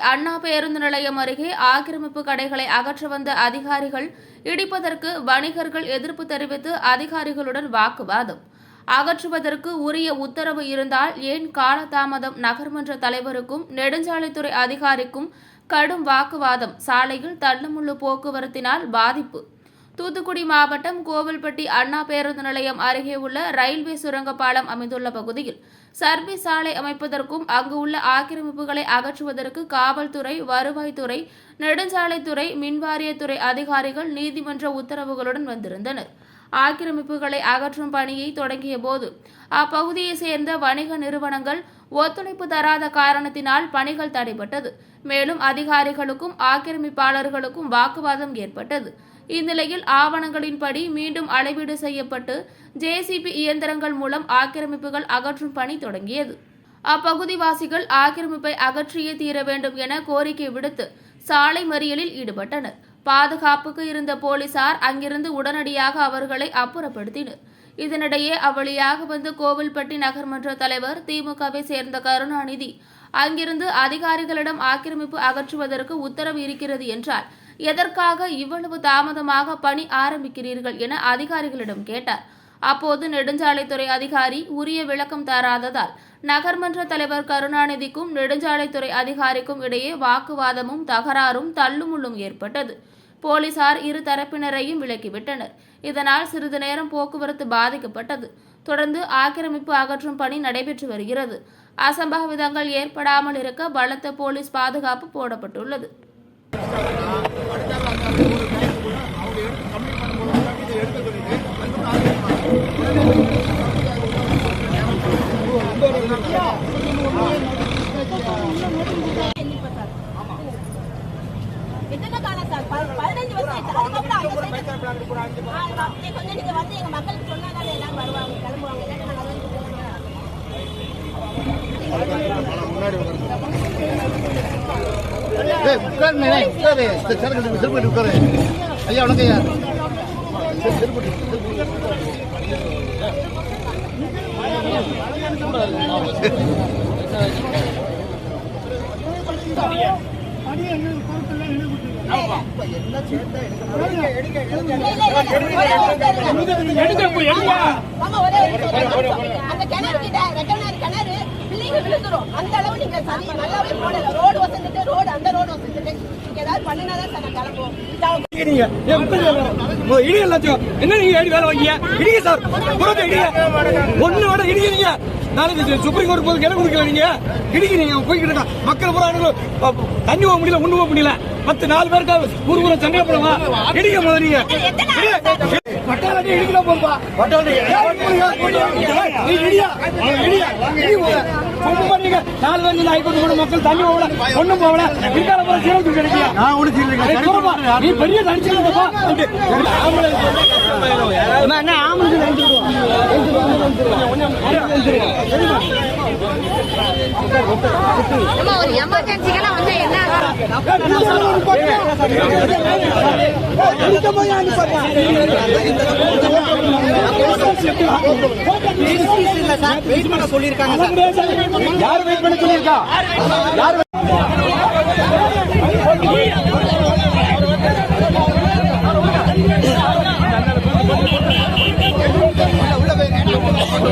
அண்ணா பேருந்து நிலையம் அருகே ஆக்கிரமிப்பு கடைகளை அகற்ற வந்த அதிகாரிகள் இடிப்பதற்கு வணிகர்கள் எதிர்ப்பு தெரிவித்து அதிகாரிகளுடன் வாக்குவாதம். அகற்றுவதற்கு உரிய உத்தரவு இருந்தால் ஏன் காலதாமதம்? நகர்மன்ற தலைவருக்கும் நெடுஞ்சாலைத்துறை அதிகாரிக்கும் கடும் வாக்குவாதம். சாலையில் தள்ளுமுள்ளு போக்குவரத்தினால் பாதிப்பு. தூத்துக்குடி மாவட்டம் கோவில்பட்டி அண்ணா பேருந்து நிலையம் அருகே உள்ள ரயில்வே சுரங்கப்பாலம் அமைந்துள்ள பகுதியில் சர்வீஸ் சாலை அமைப்பதற்கும் அங்கு உள்ள ஆக்கிரமிப்புகளை அகற்றுவதற்கு காவல்துறை வருவாய்த்துறை நெடுஞ்சாலைத்துறை மின்வாரியத்துறை அதிகாரிகள் நீதிமன்ற உத்தரவுகளுடன் வந்திருந்தனர். ஆக்கிரமிப்புகளை அகற்றும் பணியை தொடங்கிய போது அப்பகுதியை சேர்ந்த வணிக நிறுவனங்கள் ஒத்துழைப்பு தராத காரணத்தினால் பணிகள் தடைபட்டது. மேலும் அதிகாரிகளுக்கும் ஆக்கிரமிப்பாளர்களுக்கும் வாக்குவாதம் ஏற்பட்டது. இந்நிலையில் ஆவணங்களின்படி மீண்டும் அளவீடு செய்யப்பட்டு ஜேசிபி இயந்திரங்கள் மூலம் ஆக்கிரமிப்புகள் அகற்றும் பணி தொடங்கியது. அப்பகுதிவாசிகள் ஆக்கிரமிப்பை அகற்றியே தீர வேண்டும் என கோரிக்கை விடுத்து சாலை மறியலில் ஈடுபட்டனர். பாதுகாப்புக்கு இருந்த போலீசார் அங்கிருந்து உடனடியாக அவர்களை அப்புறப்படுத்தினர். இதனிடையே அவ்வழியாக வந்து கோவில்பட்டி நகர்மன்ற தலைவர் திமுகவை சேர்ந்த கருணாநிதி அங்கிருந்து அதிகாரிகளிடம் ஆக்கிரமிப்பு அகற்றுவதற்கு உத்தரவு இருக்கிறது என்றால் எதற்காக இவ்வளவு தாமதமாக பணி ஆரம்பிக்கிறீர்கள் என அதிகாரிகளிடம் கேட்டார். அப்போது நெடுஞ்சாலைத்துறை அதிகாரி உரிய விளக்கம் தராததால் நகர்மன்ற தலைவர் கருணாநிதிக்கும் நெடுஞ்சாலைத்துறை அதிகாரிக்கும் இடையே வாக்குவாதமும் தகராறும் தள்ளுமுள்ளும் ஏற்பட்டது. போலீசார் இரு தரப்பினரையும் விலக்கிவிட்டனர். இதனால் சிறிது நேரம் போக்குவரத்து பாதிக்கப்பட்டது. தொடர்ந்து ஆக்கிரமிப்பு அகற்றும் பணி நடைபெற்று வருகிறது. அசம்பாவிதங்கள் ஏற்படாமல் இருக்க பலத்த போலீஸ் பாதுகாப்பு போடப்பட்டுள்ளது. கொஞ்சம் நீங்க வந்து எங்க மக்களுக்கு சொன்னாதானே எல்லாம் வருவாங்க கிளம்புவாங்க இல்லாட்டி நாங்க வந்து சொல்லுவோம். ஏய், உட்காருண்ணே, ஏய், உட்காரு. இந்த சரக்கு எடுத்து செருப்பு எடுத்து உட்காரு. ஐயா வணக்கம் ஐயா செரு- அந்த கிணறு கிட்ட வெட்டனாரி கிணறு பிள்ளைங்க விழுந்துரும் அந்த அளவு நீங்க சரி நல்லாவே போடல. ரோடு வசந்துட்டு ரோடு அந்த ரோடு வசந்துட்டு நீங்க ஏதாவது பண்ணினாதான் சார் நான் கிளம்புவோம் இதான் இடிங்க. ஏன் ஓ, இடிங்க எல்லாத்தையும். என்ன நீங்க ஏறி வேலை வாங்கிய இடிங்க சார். புறத்தை இடிங்க. ஒண்ணு விட இடிக்கிறீங்க. நாளைக்கு சு- சுப்ரீம் கோர்ட் போது இடம் கொடுக்கல நீங்க. இடிக்கிறீங்க போய்கிட்டு இருக்கான் மக்கள் பூரா அனுபவம். தண்ணி போக முடியல ஒண்ணு போக முடியல. பத்து நாலு பேருக்கா ஊர் ஊரா சண்டை போடுவா இடிங்க முதல்ல நீங்க. பட்டாளி இடிக்கலாம் போப்பா பட்டாளி நீ இடியா இடியா. சும்மா நீங்க நாலு பேர் நீங்க ஹைகோர்ட் போன மக்கள் தண்ணி போகல ஒண்ணும் போகல போற நான் ஒண்ணும் நீ பெரிய ஒரு எமர்ஜென்சிக்கெல்லாம் வந்து என்ன யாரு வெயிட் பண்ண சொல்லியிருக்கா?